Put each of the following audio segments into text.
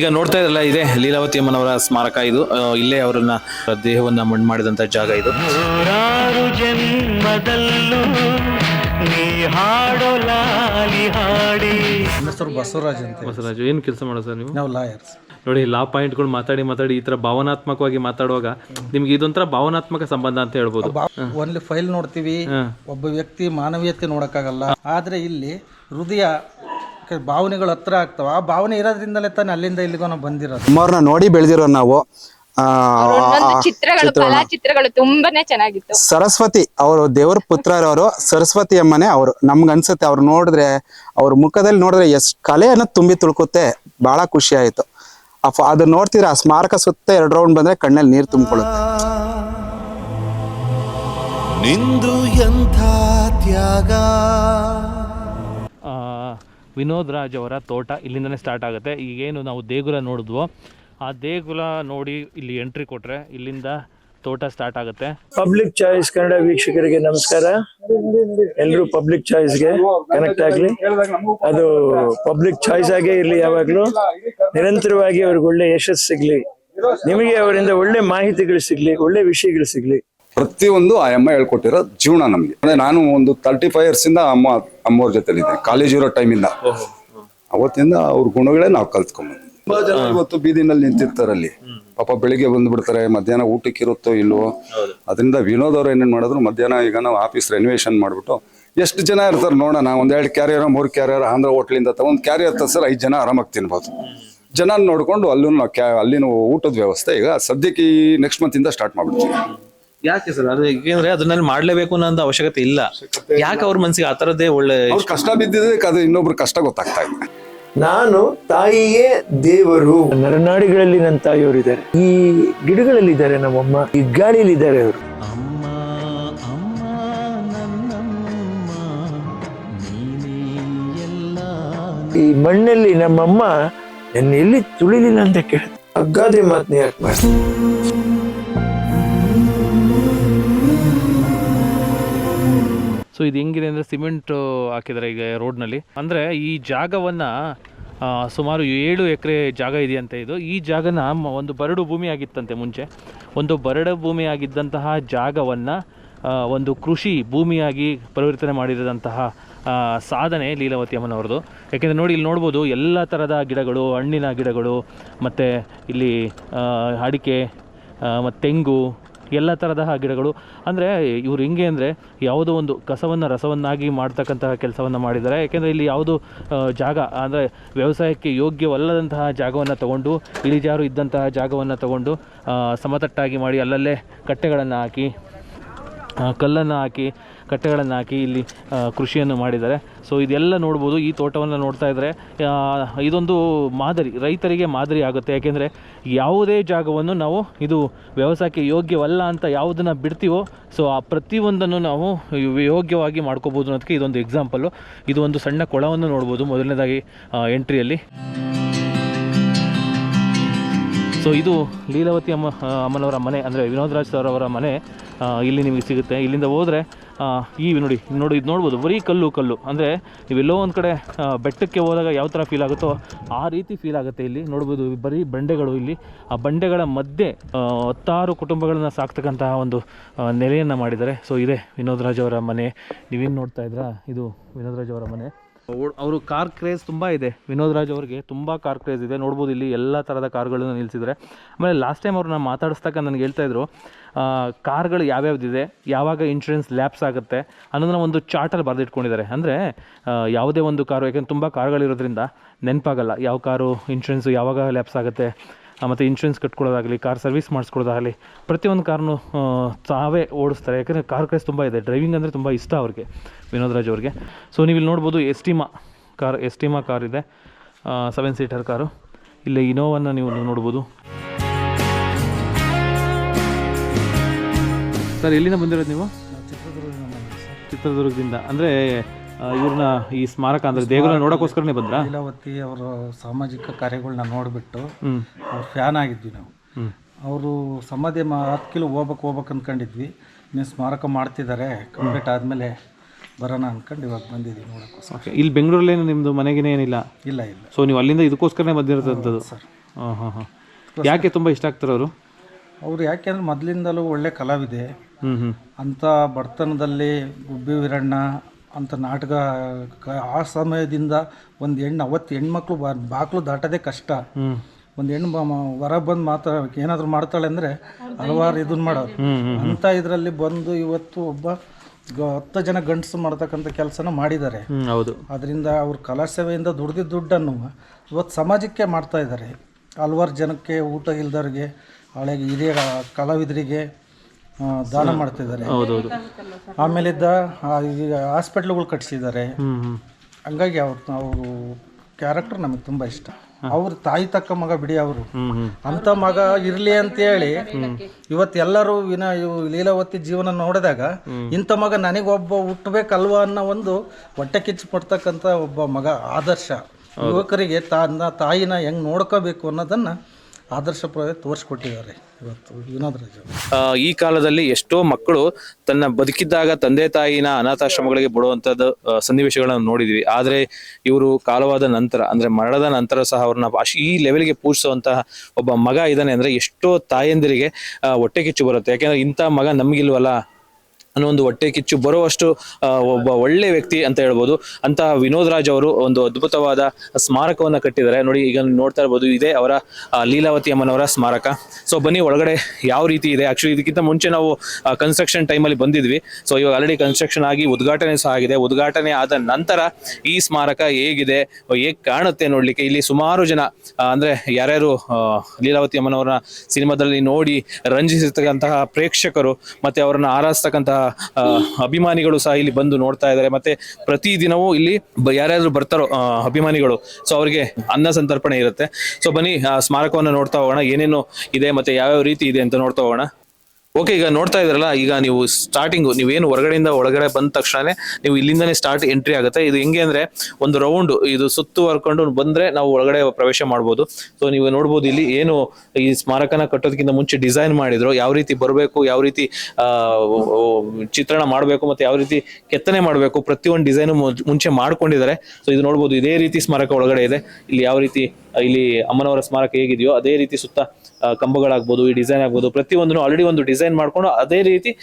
ಈಗ ನೋಡ್ತಾ ಇರಲ್ಲ ಇದೆ ಲೀಲಾವತಿ ಅಮ್ಮನವರ ಸ್ಮಾರಕ ಇದು. ಇಲ್ಲೇ ಅವರನ್ನ ದೇಹವನ್ನ ಮಣ್ಣು ಮಾಡಿದಂತ ಜಾಗ ಇದು. ನೂರಾರು ಜನ್ಮದಲ್ಲೂ ನೀ ಹಾಡೋ ಲಾಲಿ ಹಾಡಿ. ನನ್ನ ಹೆಸರು ಬಸವರಾಜ್ ಅಂತ. ಬಸವರಾಜು ಏನು ಕೆಲಸ ಮಾಡೋದು ಸರ್ ನೀವು? ನಾವು ಲಾಯರ್ಸ್. ನೋಡಿ ಲಾ ಪಾಯಿಂಟ್ಗಳು ಮಾತಾಡಿ ಮಾತಾಡಿ ಈ ತರ ಭಾವನಾತ್ಮಕವಾಗಿ ಮಾತಾಡುವಾಗ ನಿಮ್ಗೆ ಇದೊಂಥರ ಭಾವನಾತ್ಮಕ ಸಂಬಂಧ ಅಂತ ಹೇಳ್ಬೋದು. ಓನ್ಲಿ ಫೈಲ್ ನೋಡ್ತೀವಿ ಒಬ್ಬ ವ್ಯಕ್ತಿ ಮಾನವೀಯತೆ ನೋಡಕ್ಕಾಗಲ್ಲ. ಆದ್ರೆ ಇಲ್ಲಿ ಹೃದಯ ಭಾವನೆಗಳು ಹತ್ರ ಆಗ್ತಾವ. ಆ ಭಾವನೆ ಇರೋದ್ರಿಂದಲೇ ತಾನೆ ಅಲ್ಲಿಂದ ಇಲ್ಲಿಗೋ ನಾವು ಬಂದಿರೋದು. ಅಮ್ಮವ್ರನ್ನ ನೋಡಿ ಬೆಳೆದಿರೋ ನಾವು. ಆ, ಒಂದೊಂದು ಚಿತ್ರಗಳು ಕಲಾ ಚಿತ್ರಗಳು ತುಂಬಾನೇ ಚೆನ್ನಾಗಿತ್ತು. ಸರಸ್ವತಿ ಅವರು ದೇವ್ರ ಪುತ್ರರವರು ಸರಸ್ವತಿ ಅಮ್ಮನೆ ಅವರು. ನಮ್ಗೆ ಅನ್ಸುತ್ತೆ ಅವ್ರು ನೋಡಿದ್ರೆ ಅವ್ರ ಮುಖದಲ್ಲಿ ನೋಡಿದ್ರೆ ಎಷ್ಟು ಕಲೆ ಅನ್ನೋದು ತುಂಬಿ ತುಳ್ಕುತ್ತೆ. ಬಹಳ ಖುಷಿ ಆಯ್ತು. ಆ ಫ- ಅದು ನೋಡ್ತಿದ್ರೆ ಆ ಸ್ಮಾರಕ ಸುತ್ತ ಎರಡು ರೌಂಡ್ ಬಂದ್ರೆ ಕಣ್ಣಲ್ಲಿ ನೀರು ತುಂಬಿಕೊಳ್ಳುತ್ತೆ. ನಿಂದು ಎಂಥ ತ್ಯಾಗ? ವಿನೋದ್ ರಾಜ್ ಅವರ ತೋಟ ಇಲ್ಲಿಂದನೇ ಸ್ಟಾರ್ಟ್ ಆಗುತ್ತೆ. ಈಗೇನು ನಾವು ದೇಗುಲ ನೋಡಿದ್ವೋ, ಆ ದೇಗುಲ ನೋಡಿ ಇಲ್ಲಿ ಎಂಟ್ರಿ ಕೊಟ್ರೆ ಇಲ್ಲಿಂದ ತೋಟ ಸ್ಟಾರ್ಟ್ ಆಗುತ್ತೆ. ಪಬ್ಲಿಕ್ ಚಾಯ್ಸ್ ಕನ್ನಡ ವೀಕ್ಷಕರಿಗೆ ನಮಸ್ಕಾರ. ಎಲ್ಲರೂ ಪಬ್ಲಿಕ್ ಚಾಯ್ಸ್ಗೆ ಕನೆಕ್ಟ್ ಆಗ್ಲಿ. ಅದು ಪಬ್ಲಿಕ್ ಚಾಯ್ಸ್ ಆಗೇ ಇರ್ಲಿ ಯಾವಾಗಲೂ. ನಿರಂತರವಾಗಿ ಅವ್ರಿಗೆ ಒಳ್ಳೆ ಯಶಸ್ಸು ಸಿಗ್ಲಿ. ನಿಮಗೆ ಅವರಿಂದ ಒಳ್ಳೆ ಮಾಹಿತಿಗಳು ಸಿಗ್ಲಿ, ಒಳ್ಳೆ ವಿಷಯಗಳು ಸಿಗ್ಲಿ. ಪ್ರತಿಯೊಂದು ಆ ಅಮ್ಮ ಹೇಳ್ಕೊಟ್ಟಿರೋ ಜೀವನ ನಮ್ಗೆ. ಅಂದ್ರೆ ನಾನು ಒಂದು ತರ್ಟಿ ಫೈವ್ ಇಯರ್ಸ್ ಇಂದ ಅಮ್ಮ ಅಮ್ಮವ್ರ ಜೊತೆಲಿದ್ದೆ. ಕಾಲೇಜ್ ಇರೋ ಟೈಮಿಂದ ಅವತ್ತಿಂದ ಅವ್ರ ಗುಣಗಳೇ ನಾವು ಕಲ್ತ್ಕೊಂಡ್ಬಂದ್ವಿ. ತುಂಬಾ ಜನ ಇವತ್ತು ಬೀದಿನಲ್ಲಿ ನಿಂತಿರ್ತಾರೆ ಅಲ್ಲಿ. ಪಾಪ ಬೆಳಿಗ್ಗೆ ಬಂದ್ಬಿಡ್ತಾರೆ ಮಧ್ಯಾಹ್ನ ಊಟಕ್ಕೆ ಇರುತ್ತೋ ಇಲ್ವೋ ಅದರಿಂದ ವಿನೋದ್ ಅವ್ರು ಏನೇನು ಮಾಡಿದ್ರು ಮಧ್ಯಾಹ್ನ ಈಗ ನಾವು ಆಫೀಸ್ ರೆನೋವೇಷನ್ ಮಾಡ್ಬಿಟ್ಟು ಎಷ್ಟು ಜನ ಇರ್ತಾರೆ ನೋಡೋಣ ಒಂದೆರಡು ಎರಡು ಕ್ಯಾರಿಯರ್ ಮೂರು ಕ್ಯಾರಿಯರ್ ಆಂಧ್ರ ಹೋಟ್ಲಿಂದ ತಗೊಂಡ್ ಕ್ಯಾರಿಯರ್ ಸರ್ ಐದು ಜನ ಆರಾಮಾಗಿ ತಿನ್ಬೋದು. ಜನ ನೋಡ್ಕೊಂಡು ಅಲ್ಲೂ ನಾವು ಕ್ಯಾ ಅಲ್ಲಿನ ಊಟದ ವ್ಯವಸ್ಥೆ ಈಗ ಸದ್ಯಕ್ಕೆ ಈ ನೆಕ್ಸ್ಟ್ ಮಂತ್ ಇಂದ ಸ್ಟಾರ್ಟ್ ಮಾಡ್ಬಿಡ್ತೀವಿ. ಯಾಕೆ ಸರ್? ಅದು ಏಕೆಂದ್ರೆ ಅದನ್ನಲ್ಲಿ ಮಾಡ್ಲೇಬೇಕು ಅನ್ನೋ ಅವಶ್ಯಕತೆ ಇಲ್ಲ. ಯಾಕೆ ಅವ್ರ ಮನ್ಸಿಗೆ ಆ ಥರದ್ದೇ ಒಳ್ಳೆ ಅವ್ರು ಕಷ್ಟ ಬಿದ್ದಿದ್ದಕ್ಕೆ ಅದು ಇನ್ನೊಬ್ರು ಕಷ್ಟ ಗೊತ್ತಾಗ್ತಾ ಇದೆ ನಾನು ತಾಯಿಯೇ ದೇವರು. ನರನಾಡಿಗಳಲ್ಲಿ ನನ್ನ ತಾಯಿಯವರು ಇದ್ದಾರೆ ಈ ಗಿಡಗಳಲ್ಲಿ ಇದ್ದಾರೆ ನಮ್ಮಮ್ಮ ಈ ಗಾಳಿಯಲ್ಲಿ ಇದ್ದಾರೆ ಅವರು. ಅಮ್ಮ ಅಮ್ಮ ನನ್ನಮ್ಮ ನೀನೇ ಎಲ್ಲ ಈ ಮಣ್ಣಲ್ಲಿ ನಮ್ಮಮ್ಮ ನನ್ನ ಎಲ್ಲಿ ತುಳಿಲಿಲ್ಲ ಅಂತ ಕೇಳ ಅಗ್ಗಾದೆ ಮಾತನ್ನ ಯಾಕೆ ಮಾಡಿ ಸೊ ಇದು ಹೆಂಗಿದೆ ಅಂದರೆ ಸಿಮೆಂಟ್ ಹಾಕಿದ್ದಾರೆ ಈಗ ರೋಡ್ನಲ್ಲಿ. ಅಂದರೆ ಈ ಜಾಗವನ್ನು ಸುಮಾರು ಏಳು ಎಕರೆ ಜಾಗ ಇದೆಯಂತೆ ಇದು. ಈ ಜಾಗನ ಒಂದು ಬರಡು ಭೂಮಿ ಆಗಿತ್ತಂತೆ ಮುಂಚೆ. ಒಂದು ಬರಡು ಭೂಮಿ ಆಗಿದ್ದಂತಹ ಜಾಗವನ್ನು ಒಂದು ಕೃಷಿ ಭೂಮಿಯಾಗಿ ಪರಿವರ್ತನೆ ಮಾಡಿರೋದಂತಹ ಸಾಧನೆ ಲೀಲಾವತಿ ಅಮ್ಮನವ್ರದ್ದು. ಯಾಕೆಂದರೆ ನೋಡಿ, ಇಲ್ಲಿ ನೋಡ್ಬೋದು ಎಲ್ಲ ಥರದ ಗಿಡಗಳು, ಹಣ್ಣಿನ ಗಿಡಗಳು, ಮತ್ತು ಇಲ್ಲಿ ಅಡಿಕೆ ಮತ್ತು ತೆಂಗು ಎಲ್ಲ ತರಹ ಗಿಡಗಳು. ಅಂದರೆ ಇವ್ರು ಹಿಂಗೆ ಅಂದರೆ ಯಾವುದೋ ಒಂದು ಕಸವನ್ನು ರಸವನ್ನಾಗಿ ಮಾಡ್ತಕ್ಕಂತಹ ಕೆಲಸವನ್ನು ಮಾಡಿದ್ದಾರೆ. ಯಾಕೆಂದರೆ ಇಲ್ಲಿ ಯಾವುದು ಜಾಗ, ಅಂದರೆ ವ್ಯವಸಾಯಕ್ಕೆ ಯೋಗ್ಯವಲ್ಲದಂತಹ ಜಾಗವನ್ನು ತಗೊಂಡು, ಇಳಿಜಾರು ಇದ್ದಂತಹ ಜಾಗವನ್ನು ತಗೊಂಡು ಸಮತಟ್ಟಾಗಿ ಮಾಡಿ ಅಲ್ಲಲ್ಲೇ ಕಟ್ಟೆಗಳನ್ನು ಹಾಕಿ ಕಲ್ಲನ್ನು ಹಾಕಿ, ಕಟ್ಟೆಗಳನ್ನು ಹಾಕಿ ಇಲ್ಲಿ ಕೃಷಿಯನ್ನು ಮಾಡಿದ್ದಾರೆ. ಸೊ ಇದೆಲ್ಲ ನೋಡ್ಬೋದು. ಈ ತೋಟವನ್ನು ನೋಡ್ತಾ ಇದ್ದರೆ ಇದೊಂದು ಮಾದರಿ, ರೈತರಿಗೆ ಮಾದರಿ ಆಗುತ್ತೆ. ಯಾಕೆಂದರೆ ಯಾವುದೇ ಜಾಗವನ್ನು ನಾವು ಇದು ವ್ಯವಸಾಯಕ್ಕೆ ಯೋಗ್ಯವಲ್ಲ ಅಂತ ಯಾವುದನ್ನು ಬಿಡ್ತೀವೋ ಸೊ ಆ ಪ್ರತಿಯೊಂದನ್ನು ನಾವು ಯೋಗ್ಯವಾಗಿ ಮಾಡ್ಕೋಬೋದು ಅನ್ನೋದಕ್ಕೆ ಇದೊಂದು ಎಕ್ಸಾಂಪಲ್ಲು ಇದು ಒಂದು ಸಣ್ಣ ಕೊಳವನ್ನು ನೋಡ್ಬೋದು ಮೊದಲನೇದಾಗಿ ಎಂಟ್ರಿಯಲ್ಲಿ ಸೊ ಇದು ಲೀಲಾವತಿ ಅಮ್ಮ ಅಮ್ಮನವರ ಮನೆ, ಅಂದರೆ ವಿನೋದ್ ರಾಜ್ ಸರ್ ಮನೆ ಇಲ್ಲಿ ನಿಮಗೆ ಸಿಗುತ್ತೆ. ಇಲ್ಲಿಂದ ಹೋದರೆ ಈ ನೋಡಿ ನೋಡಿ, ಇದು ನೋಡ್ಬೋದು, ಬರೀ ಕಲ್ಲು ಕಲ್ಲು. ಅಂದರೆ ನೀವೆಲ್ಲೋ ಒಂದು ಕಡೆ ಬೆಟ್ಟಕ್ಕೆ ಹೋದಾಗ ಯಾವ ಥರ ಫೀಲ್ ಆಗುತ್ತೋ ಆ ರೀತಿ ಫೀಲ್ ಆಗುತ್ತೆ ಇಲ್ಲಿ. ನೋಡ್ಬೋದು, ಬರೀ ಬಂಡೆಗಳು ಇಲ್ಲಿ. ಆ ಬಂಡೆಗಳ ಮಧ್ಯೆ ಹತ್ತಾರು ಕುಟುಂಬಗಳನ್ನು ಸಾಕ್ತಕ್ಕಂತಹ ಒಂದು ನೆಲೆಯನ್ನು ಮಾಡಿದ್ದಾರೆ. ಸೊ ಇದೆ ವಿನೋದ್ ರಾಜ್ ಅವರ ಮನೆ. ನೀವೇನು ನೋಡ್ತಾ ಇದ್ರಾ ಇದು ವಿನೋದ್ ರಾಜ್ ಅವರ ಮನೆ. ಅವರು ಕಾರ್ ಕ್ರೇಜ್ ತುಂಬ ಇದೆ. ವಿನೋದ್ ರಾಜ್ ಅವರಿಗೆ ತುಂಬ ಕಾರ್ ಕ್ರೇಜ್ ಇದೆ. ನೋಡ್ಬೋದು ಇಲ್ಲಿ ಎಲ್ಲ ಥರದ ಕಾರ್ಗಳನ್ನು ನಿಲ್ಲಿಸಿದ್ದಾರೆ ಆಮೇಲೆ ಲಾಸ್ಟ್ ಟೈಮ್ ಅವ್ರನ್ನ ಮಾತಾಡಿಸ್ತಕ್ಕ ನನಗೆ ಹೇಳ್ತಾ ಇದ್ರು ಆ, ಕಾರ್ಗಳು ಯಾವ್ಯಾವ್ದಿದೆ ಯಾವಾಗ ಇನ್ಶೂರೆನ್ಸ್ ಲ್ಯಾಪ್ಸ್ ಆಗುತ್ತೆ ಅನ್ನೋದನ್ನ ಒಂದು ಚಾರ್ಟಲ್ಲಿ ಬರೆದಿಟ್ಕೊಂಡಿದ್ದಾರೆ. ಅಂದರೆ ಯಾವುದೇ ಒಂದು ಕಾರು ಯಾಕೆಂದ್ರೆ ತುಂಬ ಕಾರ್ಗಳಿರೋದ್ರಿಂದ ನೆನಪಾಗಲ್ಲ. ಯಾವ ಕಾರು ಇನ್ಶೂರೆನ್ಸು ಯಾವಾಗ ಲ್ಯಾಪ್ಸ್ ಆಗುತ್ತೆ ಮತ್ತು ಇನ್ಶೂರೆನ್ಸ್ ಕಟ್ಕೊಳ್ಳೋದಾಗಲಿ ಕಾರ್ ಸರ್ವಿಸ್ ಮಾಡಿಸ್ಕೊಳ್ಳೋದಾಗಲಿ ಪ್ರತಿಯೊಂದು ಕಾರನ್ನು ತಾವೇ ಓಡಿಸ್ತಾರೆ. ಯಾಕಂದರೆ ಕಾರ್ ಕ್ರೇಸ್ ತುಂಬ ಇದೆ. ಡ್ರೈವಿಂಗ್ ಅಂದರೆ ತುಂಬ ಇಷ್ಟ ಅವ್ರಿಗೆ ವಿನೋದ್ ರಾಜ್ ಅವ್ರಿಗೆ. ಸೊ ನೀವು ಇಲ್ಲಿ ನೋಡ್ಬೋದು ಎಸ್ಟಿಮಾ ಕಾರ್ ಎಸ್ಟಿಮಾ ಕಾರ್ ಇದೆ. ಸೆವೆನ್ ಸೀಟರ್ ಕಾರು ಇಲ್ಲಿ ಇನೋವನ್ನು ನೀವು ನೋಡ್ಬೋದು. ಸರ್ ಎಲ್ಲಿಂದ ಬಂದಿರೋದು ನೀವು. ಚಿತ್ರದುರ್ಗದಿಂದ. ಅಂದರೆ ಇವ್ರನ್ನ ಈ ಸ್ಮಾರಕ ಅಂದರೆ ದೇಗುಲ ನೋಡೋಕ್ಕೋಸ್ಕರನೇ ಬಂದ್ರಾ? ಲೀಲಾವತಿ ಅವರ ಸಾಮಾಜಿಕ ಕಾರ್ಯಗಳನ್ನ ನೋಡಿಬಿಟ್ಟು ಅವ್ರ ಫ್ಯಾನ್ ಆಗಿದ್ವಿ ನಾವು. ಅವರು ಸಮಾಧಿ ಮಾ ಹತ್ತು ಕಿಲೋ ಹೋಗ್ಬೇಕು ಹೋಗ್ಬೇಕು ಅಂದ್ಕೊಂಡಿದ್ವಿ ನೀವು ಸ್ಮಾರಕ ಮಾಡ್ತಿದ್ದಾರೆ ಕಂಪ್ಲೀಟ್ ಆದಮೇಲೆ ಬರೋಣ ಅಂದ್ಕೊಂಡು ಇವಾಗ ಬಂದಿದ್ದೀವಿ ನೋಡೋಕ್ಕೋಸ್ಕರ ಇಲ್ಲಿ ಬೆಂಗಳೂರಲ್ಲೇನು ನಿಮ್ಮದು ಮನೆಗೇನೆ ಏನಿಲ್ಲ? ಇಲ್ಲ ಇಲ್ಲ. ಸೊ ನೀವು ಅಲ್ಲಿಂದ ಇದಕ್ಕೋಸ್ಕರನೇ ಬಂದಿರೋದಂಥದ್ದು ಸರ್. ಹಾಂ ಹಾಂ ಹಾಂ. ಯಾಕೆ ತುಂಬ ಇಷ್ಟ ಆಗ್ತಾರೆ ಅವರು? ಯಾಕೆ ಯಾಕೆಂದ್ರೆ ಮೊದಲಿಂದಲೂ ಒಳ್ಳೆ ಕಲಾವಿದೆ. ಹ್ಞೂ ಹ್ಞೂ ಅಂಥ ಬಡತನದಲ್ಲಿ ಗುಬ್ಬಿ ವೀರಣ್ಣ ಅಂತ ನಾಟಕ ಕ- ಆ ಸಮಯದಿಂದ ಒಂದು ಹೆಣ್ಣು ಅವತ್ತು ಹೆಣ್ಮಕ್ಳು ಬಾಕ್ಲು ಬಾಗಿಲು ದಾಟೋದೇ ಕಷ್ಟ. ಒಂದು ಹೆಣ್ಣು ಹೊರ ಬಂದು ಮಾತಾ ಏನಾದರೂ ಮಾಡ್ತಾಳೆ ಅಂದರೆ ಹಲವಾರು ಇದನ್ನ ಮಾಡೋದು ಅಂಥ ಇದರಲ್ಲಿ ಬಂದು ಇವತ್ತು ಒಬ್ಬ ಗ- ಹತ್ತು ಜನ ಗಂಡಸು ಮಾಡ್ತಕ್ಕಂಥ ಕೆಲಸನ ಮಾಡಿದ್ದಾರೆ. ಹೌದು. ಅದರಿಂದ ಅವ್ರ ಕಲಾ ಸೇವೆಯಿಂದ ದುಡ್ದಿದ್ದ ದುಡ್ಡನ್ನು ಇವತ್ತು ಸಮಾಜಕ್ಕೆ ಮಾಡ್ತಾ ಇದ್ದಾರೆ. ಹಲವಾರು ಜನಕ್ಕೆ ಊಟ ಇಲ್ದವ್ರಿಗೆ ಹಳೆ ಹಿರಿಯ ಕಲಾವಿದರಿಗೆ ದಾನ ಮಾಡ್ತಿದ್ದಾರೆ. ಹೌದೌದು. ಆಮೇಲಿದ್ದ ಈಗ ಹಾಸ್ಪಿಟ್ಲ್ಗಳು ಹ್ಞೂ ಹಂಗಾಗಿ ಅವ್ರ ಅವರು ಕ್ಯಾರೆಕ್ಟರ್ ನಮಗೆ ತುಂಬ ಇಷ್ಟ. ಅವ್ರ ತಾಯಿ ತಕ್ಕ ಮಗ ಬಿಡಿ ಅವರು. ಅಂತ ಮಗ ಇರ್ಲಿ ಅಂತೇಳಿ ಇವತ್ತು ಎಲ್ಲರೂ ವಿನ ಇವು ಲೀಲಾವತಿ ಜೀವನ ನೋಡಿದಾಗ ಇಂಥ ಮಗ ನನಗೊಬ್ಬ ಹುಟ್ಟಬೇಕಲ್ವಾ ಅನ್ನೋ ಒಂದು ಹೊಟ್ಟೆ ಕಿಚ್ಚು ಪಡ್ತಕ್ಕಂಥ ಒಬ್ಬ ಮಗ ಆದರ್ಶ. ಯುವಕರಿಗೆ ತನ್ನ ತಾಯಿನ ಹೆಂಗ್ ನೋಡ್ಕೋಬೇಕು ಅನ್ನೋದನ್ನ ಆದರ್ಶ ತೋರಿಸ್ಕೊಟ್ಟಿದ್ದಾರೆ. ಈ ಕಾಲದಲ್ಲಿ ಎಷ್ಟೋ ಮಕ್ಕಳು ತನ್ನ ಬದುಕಿದ್ದಾಗ ತಂದೆ ತಾಯಿನ ಅನಾಥಾಶ್ರಮಗಳಿಗೆ ಬಿಡುವಂತದ್ದು ಆ, ಸನ್ನಿವೇಶಗಳನ್ನ ನೋಡಿದ್ವಿ. ಆದ್ರೆ ಇವರು ಕಾಲವಾದ ನಂತರ ಅಂದ್ರೆ ಮರಣದ ನಂತರ ಸಹ ಅವ್ರನ್ನ ಈ ಲೆವೆಲ್ಗೆ ಪೂಜಿಸುವಂತಹ ಒಬ್ಬ ಮಗ ಇದ್ದಾನೆ ಅಂದ್ರೆ ಎಷ್ಟೋ ತಾಯಂದಿರಿಗೆ ಹೊಟ್ಟೆ ಕಿಚ್ಚು ಬರುತ್ತೆ. ಯಾಕೆಂದ್ರೆ ಇಂಥ ಮಗ ನಮ್ಗಿಲ್ವಲ್ಲ. ಅನ್ನೋ ಒಂದು ಹೊಟ್ಟೆ ಕಿಚ್ಚು ಬರುವಷ್ಟು ಒಬ್ಬ ಒಳ್ಳೆ ವ್ಯಕ್ತಿ ಅಂತ ಹೇಳ್ಬೋದು. ಅಂತ ವಿನೋದ್ ರಾಜ್ ಅವರು ಒಂದು ಅದ್ಭುತವಾದ ಸ್ಮಾರಕವನ್ನು ಕಟ್ಟಿದ್ದಾರೆ. ನೋಡಿ ಈಗ ನೋಡ್ತಾ ಇರ್ಬೋದು ಇದೆ ಅವರ ಲೀಲಾವತಿ ಅಮ್ಮನವರ ಸ್ಮಾರಕ. ಸೊ ಬನ್ನಿ ಒಳಗಡೆ ಯಾವ ರೀತಿ ಇದೆ? ಆಕ್ಚುಲಿ ಇದಕ್ಕಿಂತ ಮುಂಚೆ ನಾವು ಕನ್ಸ್ಟ್ರಕ್ಷನ್ ಟೈಮಲ್ಲಿ ಬಂದಿದ್ವಿ. ಸೊ ಇವಾಗ ಆಲ್ರೆಡಿ ಕನ್ಸ್ಟ್ರಕ್ಷನ್ ಆಗಿ ಉದ್ಘಾಟನೆ ಸಹ ಆಗಿದೆ. ಉದ್ಘಾಟನೆ ಆದ ನಂತರ ಈ ಸ್ಮಾರಕ ಹೇಗಿದೆ ಹೇಗೆ ಕಾಣುತ್ತೆ ನೋಡಲಿಕ್ಕೆ? ಇಲ್ಲಿ ಸುಮಾರು ಜನ ಅಂದರೆ ಯಾರ್ಯಾರು ಲೀಲಾವತಿ ಅಮ್ಮನವರ ಸಿನಿಮಾದಲ್ಲಿ ನೋಡಿ ರಂಜಿಸಿರ್ತಕ್ಕಂತಹ ಪ್ರೇಕ್ಷಕರು ಮತ್ತೆ ಅವರನ್ನು ಆರಾಧಿಸ್ತಕ್ಕಂತಹ ಆ, ಅಭಿಮಾನಿಗಳು ಸಹ ಇಲ್ಲಿ ಬಂದು ನೋಡ್ತಾ ಇದ್ದಾರೆ. ಮತ್ತೆ ಪ್ರತಿ ದಿನವೂ ಇಲ್ಲಿ ಯಾರ್ಯಾರು ಬರ್ತಾರೋ ಅಭಿಮಾನಿಗಳು ಸೊ ಅವರಿಗೆ ಅನ್ನ ಸಂತರ್ಪಣೆ ಇರುತ್ತೆ. ಸೊ ಬನ್ನಿ ಸ್ಮಾರಕವನ್ನು ನೋಡ್ತಾ ಹೋಗೋಣ, ಏನೇನು ಇದೆ, ಮತ್ತೆ ಯಾವ್ಯಾವ ರೀತಿ ಇದೆ ಅಂತ ನೋಡ್ತಾ ಹೋಗೋಣ. ಓಕೆ ಈಗ ನೋಡ್ತಾ ಇದ್ರಲ್ಲ, ಈಗ ನೀವು ಸ್ಟಾರ್ಟಿಂಗ್ ನೀವೇನು ಹೊರಗಡೆಯಿಂದ ಒಳಗಡೆ ಬಂದ ತಕ್ಷಣ ನೀವು ಇಲ್ಲಿಂದನೇ ಸ್ಟಾರ್ಟ್ ಎಂಟ್ರಿ ಆಗುತ್ತೆ. ಇದು ಹೆಂಗೆ ಅಂದ್ರೆ ಒಂದು ರೌಂಡ್ ಇದು ಸುತ್ತುವರ್ಕೊಂಡು ಬಂದ್ರೆ ನಾವು ಒಳಗಡೆ ಪ್ರವೇಶ ಮಾಡ್ಬೋದು. ಸೊ ನೀವು ನೋಡ್ಬೋದು ಇಲ್ಲಿ ಏನು ಈ ಸ್ಮಾರಕನ ಕಟ್ಟೋದಕ್ಕಿಂತ ಮುಂಚೆ ಡಿಸೈನ್ ಮಾಡಿದ್ರು. ಯಾವ ರೀತಿ ಬರಬೇಕು, ಯಾವ ರೀತಿ ಚಿತ್ರಣ ಮಾಡಬೇಕು ಮತ್ತೆ ಯಾವ ರೀತಿ ಕೆತ್ತನೆ ಮಾಡಬೇಕು ಪ್ರತಿಯೊಂದು ಡಿಸೈನ್ ಮುಂಚೆ ಮಾಡ್ಕೊಂಡಿದ್ದಾರೆ. ಸೊ ಇದು ನೋಡ್ಬೋದು ಇದೇ ರೀತಿ ಸ್ಮಾರಕ ಒಳಗಡೆ ಇದೆ. ಇಲ್ಲಿ ಯಾವ ರೀತಿ ಇಲ್ಲಿ ಅಮ್ಮನವರ ಸ್ಮಾರಕ ಹೇಗಿದೆಯೋ ಅದೇ ರೀತಿ ಸುತ್ತ ಕಂಬಗಳಾಗ್ಬೋದು, ಈ ಡಿಸೈನ್ ಆಗ್ಬೋದು, ಪ್ರತಿಯೊಂದನ್ನು ಆಲ್ರೆಡಿ ಒಂದು ಡಿಸೈನ್ ಮಾಡ್ಕೊಂಡು ಅದೇ ರೀತಿ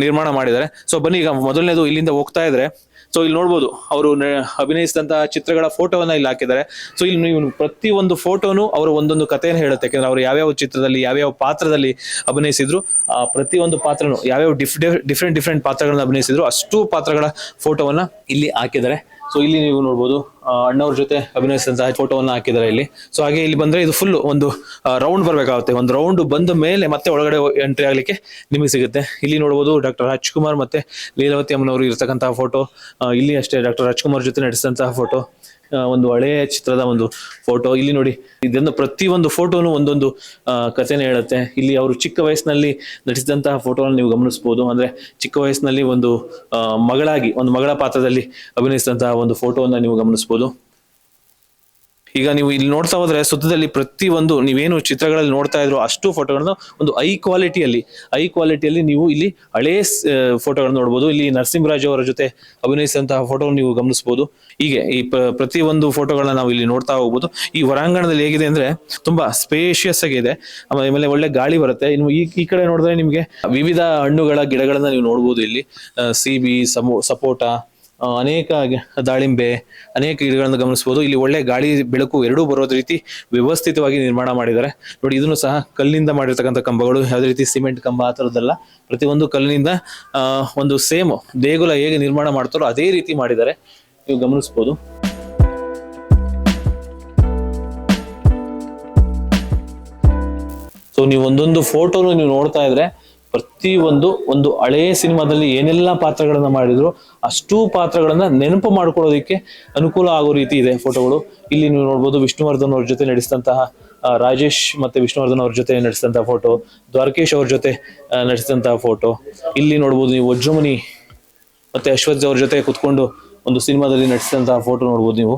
ನಿರ್ಮಾಣ ಮಾಡಿದ್ದಾರೆ. ಸೊ ಬನ್ನಿ ಈಗ ಮೊದಲನೇದು ಇಲ್ಲಿಂದ ಹೋಗ್ತಾ ಇದ್ರೆ ಸೊ ಇಲ್ಲಿ ನೋಡ್ಬೋದು, ಅವರು ಅಭಿನಯಿಸಿದಂತಹ ಚಿತ್ರಗಳ ಫೋಟೋವನ್ನ ಇಲ್ಲಿ ಹಾಕಿದ್ದಾರೆ. ಸೊ ಇಲ್ಲಿ ನೀವು ಪ್ರತಿ ಒಂದು ಫೋಟೋನು ಅವರು ಒಂದೊಂದು ಕಥೆಯನ್ನು ಹೇಳುತ್ತೆ. ಯಾಕಂದ್ರೆ ಅವರು ಯಾವ್ಯಾವ ಚಿತ್ರದಲ್ಲಿ, ಯಾವ್ಯಾವ ಪಾತ್ರದಲ್ಲಿ ಅಭಿನಯಿಸಿದ್ರು, ಆ, ಪ್ರತಿಯೊಂದು ಪಾತ್ರನು ಯಾವ್ಯಾವ ಡಿಫ್ ಡಿಫ್ರೆಂಟ್ ಡಿಫ್ರೆಂಟ್ ಪಾತ್ರಗಳನ್ನ ಅಭಿನಯಿಸಿದ್ರು ಅಷ್ಟು ಪಾತ್ರಗಳ ಫೋಟೋವನ್ನ ಇಲ್ಲಿ ಹಾಕಿದ್ದಾರೆ. ಸೊ ಇಲ್ಲಿ ನೀವು ನೋಡ್ಬೋದು ಅಣ್ಣವ್ರ ಜೊತೆ ಅಭಿನಯಿಸಿದಂತಹ ಫೋಟೋವನ್ನ ಹಾಕಿದ್ದಾರೆ ಇಲ್ಲಿ. ಸೊ ಹಾಗೆ ಇಲ್ಲಿ ಬಂದ್ರೆ ಇದು ಫುಲ್ ಒಂದು ರೌಂಡ್ ಬರಬೇಕಾಗುತ್ತೆ. ಒಂದು ರೌಂಡ್ ಬಂದ ಮೇಲೆ ಮತ್ತೆ ಒಳಗಡೆ ಎಂಟ್ರಿ ಆಗಲಿಕ್ಕೆ ನಿಮಗೆ ಸಿಗುತ್ತೆ. ಇಲ್ಲಿ ನೋಡ್ಬೋದು ಡಾಕ್ಟರ್ ರಾಜ್ಕುಮಾರ್ ಮತ್ತೆ ಲೀಲಾವತಿ ಅಮ್ಮನವರು ಇರ್ತಕ್ಕಂತಹ ಫೋಟೋ ಇಲ್ಲಿ ಅಷ್ಟೇ ಡಾಕ್ಟರ್ ರಾಜ್ಕುಮಾರ್ ಜೊತೆ ನಡೆಸಿದಂತಹ ಫೋಟೋ ಒಂದು ಹಳೆಯ ಚಿತ್ರದ ಒಂದು ಫೋಟೋ ಇಲ್ಲಿ ನೋಡಿ, ಇದನ್ನು ಒಂದು ಫೋಟೋನು ಒಂದೊಂದು ಕಥೆನೇ ಹೇಳುತ್ತೆ. ಇಲ್ಲಿ ಅವರು ಚಿಕ್ಕ ವಯಸ್ಸಿನಲ್ಲಿ ನಟಿಸಿದಂತಹ ಫೋಟೋನ ನೀವು ಗಮನಿಸಬಹುದು. ಅಂದ್ರೆ ಚಿಕ್ಕ ವಯಸ್ಸಿನಲ್ಲಿ ಒಂದು ಮಗಳಾಗಿ, ಒಂದು ಮಗಳ ಪಾತ್ರದಲ್ಲಿ ಅಭಿನಯಿಸಿದಂತಹ ಒಂದು ಫೋಟೋವನ್ನು ನೀವು ಗಮನಿಸಬಹುದು. ಈಗ ನೀವು ಇಲ್ಲಿ ನೋಡ್ತಾ ಹೋದ್ರೆ ಸುತ್ತದಲ್ಲಿ ಪ್ರತಿ ಒಂದು ನೀವೇನು ಚಿತ್ರಗಳಲ್ಲಿ ನೋಡ್ತಾ ಇದ್ರು ಅಷ್ಟು ಫೋಟೋಗಳನ್ನು ಒಂದು ಐ ಕ್ವಾಲಿಟಿಯಲ್ಲಿ ಐ ಕ್ವಾಲಿಟಿಯಲ್ಲಿ ನೀವು ಇಲ್ಲಿ ಹಳೇ ಫೋಟೋಗಳನ್ನ ನೋಡ್ಬೋದು. ಇಲ್ಲಿ ನರಸಿಂಹರಾಜು ಅವರ ಜೊತೆ ಅಭಿನಯಿಸಿದಂತಹ ಫೋಟೋ ನೀವು ಗಮನಿಸಬಹುದು ಹೀಗೆ ಈ ಪ್ರ- ಪ್ರತಿ ಒಂದು ಫೋಟೋಗಳನ್ನ ನಾವು ಇಲ್ಲಿ ನೋಡ್ತಾ ಹೋಗ್ಬೋದು. ಈ ಹೊರಾಂಗಣದಲ್ಲಿ ಹೇಗಿದೆ ಅಂದ್ರೆ ತುಂಬಾ ಸ್ಪೇಷಿಯಸ್ ಆಗಿದೆ ಆಮೇಲೆ ಒಳ್ಳೆ ಗಾಳಿ ಬರುತ್ತೆ. ಇನ್ನು ಈ ಕಡೆ ನೋಡಿದ್ರೆ ನಿಮಗೆ ವಿವಿಧ ಹಣ್ಣುಗಳ ಗಿಡಗಳನ್ನ ನೀವು ನೋಡ್ಬೋದು ಇಲ್ಲಿ. ಸಿಬಿ ಸಮೋ ಸಪೋಟ ಅನೇಕ ದಾಳಿಂಬೆ, ಅನೇಕ ಗಿಡಗಳನ್ನು ಗಮನಿಸಬಹುದು. ಇಲ್ಲಿ ಒಳ್ಳೆ ಗಾಳಿ, ಬೆಳಕು ಎರಡೂ ಬರೋ ರೀತಿ ವ್ಯವಸ್ಥಿತವಾಗಿ ನಿರ್ಮಾಣ ಮಾಡಿದ್ದಾರೆ. ನೋಡಿ, ಇದನ್ನು ಸಹ ಕಲ್ಲಿನಿಂದ ಮಾಡಿರ್ತಕ್ಕಂಥ ಕಂಬಗಳು, ಯಾವುದೇ ರೀತಿ ಸಿಮೆಂಟ್ ಕಂಬ ಆ ಥರದ್ದೆಲ್ಲ, ಪ್ರತಿಯೊಂದು ಕಲ್ಲಿನಿಂದ ಒಂದು ಸೇಮ್ ದೇಗುಲ ಹೇಗೆ ನಿರ್ಮಾಣ ಮಾಡ್ತಾರೋ ಅದೇ ರೀತಿ ಮಾಡಿದ್ದಾರೆ. ನೀವು ಗಮನಿಸ್ಬೋದು ಸೊ ನೀವು ಒಂದೊಂದು ಫೋಟೋನು ನೀವು ನೋಡ್ತಾ ಇದ್ರೆ ಪ್ರತಿ ಒಂದು ಹಳೆಯ ಸಿನಿಮಾದಲ್ಲಿ ಏನೆಲ್ಲ ಪಾತ್ರಗಳನ್ನು ಮಾಡಿದ್ರು, ಅಷ್ಟು ಪಾತ್ರಗಳನ್ನ ನೆನಪು ಮಾಡ್ಕೊಳ್ಳೋದಕ್ಕೆ ಅನುಕೂಲ ಆಗೋ ರೀತಿ ಇದೆ ಫೋಟೋಗಳು. ಇಲ್ಲಿ ನೀವು ನೋಡ್ಬೋದು ವಿಷ್ಣುವರ್ಧನ್ ಅವ್ರ ಜೊತೆ ನಡೆಸಿದಂತಹ ರಾಜೇಶ್ ಮತ್ತೆ ವಿಷ್ಣುವರ್ಧನ್ ಅವ್ರ ಜೊತೆ ನಡೆಸಿದಂತಹ ಫೋಟೋ, ದ್ವಾರಕೇಶ್ ಅವ್ರ ಜೊತೆ ನಡೆಸಿದಂತಹ ಫೋಟೋ. ಇಲ್ಲಿ ನೋಡ್ಬೋದು ನೀವು ವಜ್ರಮುನಿ ಮತ್ತೆ ಅಶ್ವಥ್ ಅವ್ರ ಜೊತೆ ಕುತ್ಕೊಂಡು ಒಂದು ಸಿನಿಮಾದಲ್ಲಿ ನಡೆಸಿದಂತಹ ಫೋಟೋ ನೋಡ್ಬೋದು ನೀವು.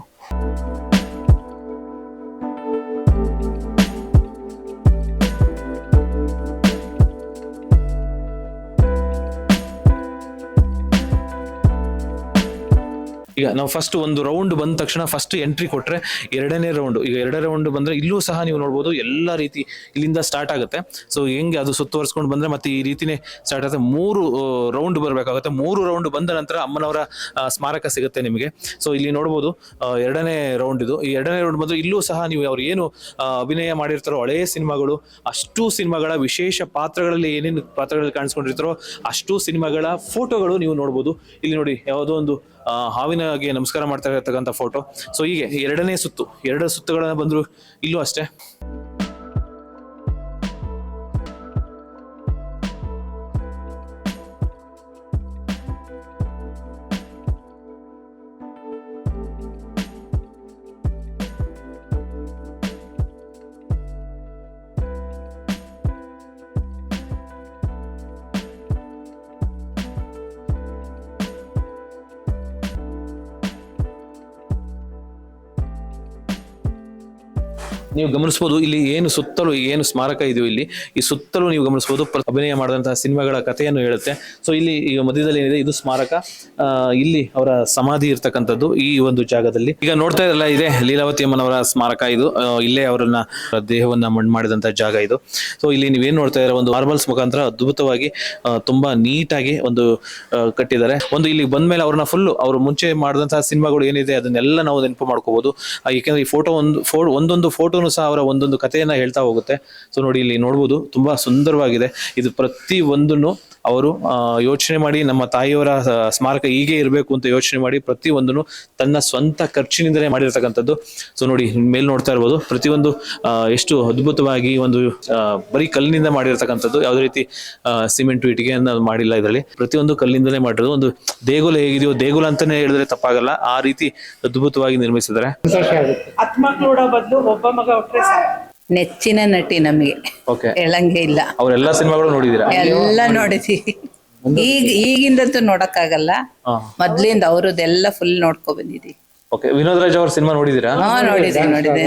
ಈಗ ನಾವು ಫಸ್ಟ್ ಒಂದು ರೌಂಡ್ ಬಂದ ತಕ್ಷಣ ಫಸ್ಟ್ ಎಂಟ್ರಿ ಕೊಟ್ಟರೆ ಎರಡನೇ ರೌಂಡ್ ಈಗ ಎರಡನೇ ರೌಂಡ್ ಬಂದರೆ ಇಲ್ಲೂ ಸಹ ನೀವು ನೋಡ್ಬೋದು ಎಲ್ಲ ರೀತಿ ಇಲ್ಲಿಂದ ಸ್ಟಾರ್ಟ್ ಆಗುತ್ತೆ. ಸೊ ಹೆಂಗೆ ಅದು ಸುತ್ತುವರ್ಸ್ಕೊಂಡು ಬಂದರೆ ಮತ್ತೆ ಈ ರೀತಿನೇ ಸ್ಟಾರ್ಟ್ ಆಗುತ್ತೆ. ಮೂರು ರೌಂಡ್ ಬರಬೇಕಾಗುತ್ತೆ. ಮೂರು ರೌಂಡ್ ಬಂದ ನಂತರ ಅಮ್ಮನವರ ಸ್ಮಾರಕ ಸಿಗುತ್ತೆ ನಿಮಗೆ. ಸೊ ಇಲ್ಲಿ ನೋಡ್ಬೋದು ಎರಡನೇ ರೌಂಡ್ ಇದು. ಈ ಎರಡನೇ ರೌಂಡ್ ಬಂದರೆ ಇಲ್ಲೂ ಸಹ ನೀವು ಅವ್ರು ಏನು ಅಭಿನಯ ಮಾಡಿರ್ತಾರೋ ಹಳೆಯ ಸಿನಿಮಾಗಳು ಅಷ್ಟು ಸಿನಿಮಾಗಳ ವಿಶೇಷ ಪಾತ್ರಗಳಲ್ಲಿ ಏನೇನು ಪಾತ್ರಗಳಲ್ಲಿ ಕಾಣಿಸ್ಕೊಂಡಿರ್ತಾರೋ ಅಷ್ಟು ಸಿನಿಮಾಗಳ ಫೋಟೋಗಳು ನೀವು ನೋಡ್ಬೋದು. ಇಲ್ಲಿ ನೋಡಿ ಯಾವುದೋ ಒಂದು ಆ, ಹಾವಿನಗೆ ನಮಸ್ಕಾರ ಮಾಡ್ತಾ ಇರತಕ್ಕಂಥ ಫೋಟೋ ಸೊ ಹೀಗೆ ಎರಡನೇ ಸುತ್ತು ಎರಡು ಸುತ್ತುಗಳನ್ನ ಬಂದ್ರು ಇಲ್ಲೂ ಅಷ್ಟೇ? ನೀವು ಗಮನಿಸಬಹುದು ಇಲ್ಲಿ ಏನು ಸುತ್ತಲೂ ಏನು ಸ್ಮಾರಕ ಇದೆಯೋ ಇಲ್ಲಿ, ಈ ಸುತ್ತಲೂ ನೀವು ಗಮನಿಸಬಹುದು ಅಭಿನಯ ಮಾಡಿದಂತಹ ಸಿನಿಮಾಗಳ ಕಥೆಯನ್ನು ಹೇಳುತ್ತೆ. ಸೊ ಇಲ್ಲಿ ಈಗ ಮಧ್ಯದಲ್ಲಿ ಏನಿದೆ, ಇದು ಸ್ಮಾರಕ. ಇಲ್ಲಿ ಅವರ ಸಮಾಧಿ ಇರ್ತಕ್ಕಂಥದ್ದು ಈ ಒಂದು ಜಾಗದಲ್ಲಿ. ಈಗ ನೋಡ್ತಾ ಇರಲ್ಲ ಇದೆ ಲೀಲಾವತಿ ಅಮ್ಮನವರ ಸ್ಮಾರಕ ಇದು. ಇಲ್ಲೇ ಅವರನ್ನ ದೇಹವನ್ನ ಮಣ್ಣು ಮಾಡಿದಂತಹ ಜಾಗ ಇದು. ಸೊ ಇಲ್ಲಿ ನೀವೇನ್ ನೋಡ್ತಾ ಇರೋ ಒಂದು ಮಾರ್ಬಲ್ಸ್ ಮುಖಾಂತರ ಅದ್ಭುತವಾಗಿ ತುಂಬಾ ನೀಟಾಗಿ ಒಂದು ಕಟ್ಟಿದ್ದಾರೆ. ಒಂದು ಇಲ್ಲಿ ಬಂದ್ಮೇಲೆ ಅವ್ರನ್ನ ಫುಲ್ ಅವರು ಮುಂಚೆ ಮಾಡಿದಂತಹ ಸಿನಿಮಾಗಳು ಏನಿದೆ, ಅದನ್ನೆಲ್ಲ ನಾವು ನೆನಪು ಮಾಡ್ಕೋಬಹುದು ಯಾಕೆಂದ್ರೆ ಈ ಫೋಟೋ ಒಂದು, ಫೋ ಒಂದೊಂದು ಫೋಟೋನು ಸಹ ಅವರ ಒಂದೊಂದು ಕಥೆಯನ್ನು ಹೇಳ್ತಾ ಹೋಗುತ್ತೆ. ಸೊ ನೋಡಿ, ಇಲ್ಲಿ ನೋಡ್ಬೋದು, ತುಂಬಾ ಸುಂದರವಾಗಿದೆ. ಇದು ಪ್ರತಿ ಒಂದನ್ನು ಅವರು ಆ, ಯೋಚನೆ ಮಾಡಿ ನಮ್ಮ ತಾಯಿಯವರ ಸ್ಮಾರಕ ಹೀಗೆ ಇರಬೇಕು ಅಂತ ಯೋಚನೆ ಮಾಡಿ ಪ್ರತಿಯೊಂದನ್ನು ತನ್ನ ಸ್ವಂತ ಖರ್ಚಿನಿಂದಲೇ ಮಾಡಿರ್ತಕ್ಕಂಥದ್ದು. ಸೊ ನೋಡಿ ಮೇಲ್ ನೋಡ್ತಾ ಇರ್ಬೋದು. ಪ್ರತಿಯೊಂದು ಎಷ್ಟು ಅದ್ಭುತವಾಗಿ ಒಂದು ಬರೀ ಕಲ್ಲಿನಿಂದ ಮಾಡಿರ್ತಕ್ಕಂಥದ್ದು. ಯಾವುದೇ ರೀತಿ ಸಿಮೆಂಟ್ ಇಟ್ಟಿಗೆಯನ್ನು ಮಾಡಿಲ್ಲ ಇದರಲ್ಲಿ. ಪ್ರತಿಯೊಂದು ಕಲ್ಲಿಂದಲೇ ಮಾಡಿರೋದು. ಒಂದು ದೇಗುಲ ಹೇಗಿದೆಯೋ ದೇಗುಲ ಅಂತಾನೆ ಹೇಳಿದ್ರೆ ತಪ್ಪಾಗಲ್ಲ. ಆ ರೀತಿ ಅದ್ಭುತವಾಗಿ ನಿರ್ಮಿಸಿದ್ದಾರೆ. ಹತ್ತು ನೆಚ್ಚಿನ ನಟಿ ನಮಗೆ. ಓಕೆ ಹೇಳಂಗೆ ಇಲ್ಲ. ಅವರೆಲ್ಲ ಸಿನಿಮಾಗಳು ನೋಡಿದೀರಾ ಎಲ್ಲ ನೋಡಿದೀವಿ. ಈಗ ಈಗಿಂದಂತೂ ನೋಡಕ್ಕಾಗಲ್ಲ. ಮೊದ್ಲಿಂದ ಅವ್ರದ್ದೆಲ್ಲ ಫುಲ್ ನೋಡ್ಕೊ ಬಂದಿದ್ದೀವಿ ಓಕೆ ವಿನೋದ್ ರಾಜ್ ಅವ್ರ ಸಿನಿಮಾ ನೋಡಿದೀರಾ ಹಾ ನೋಡಿದೆ ನೋಡಿದೆ.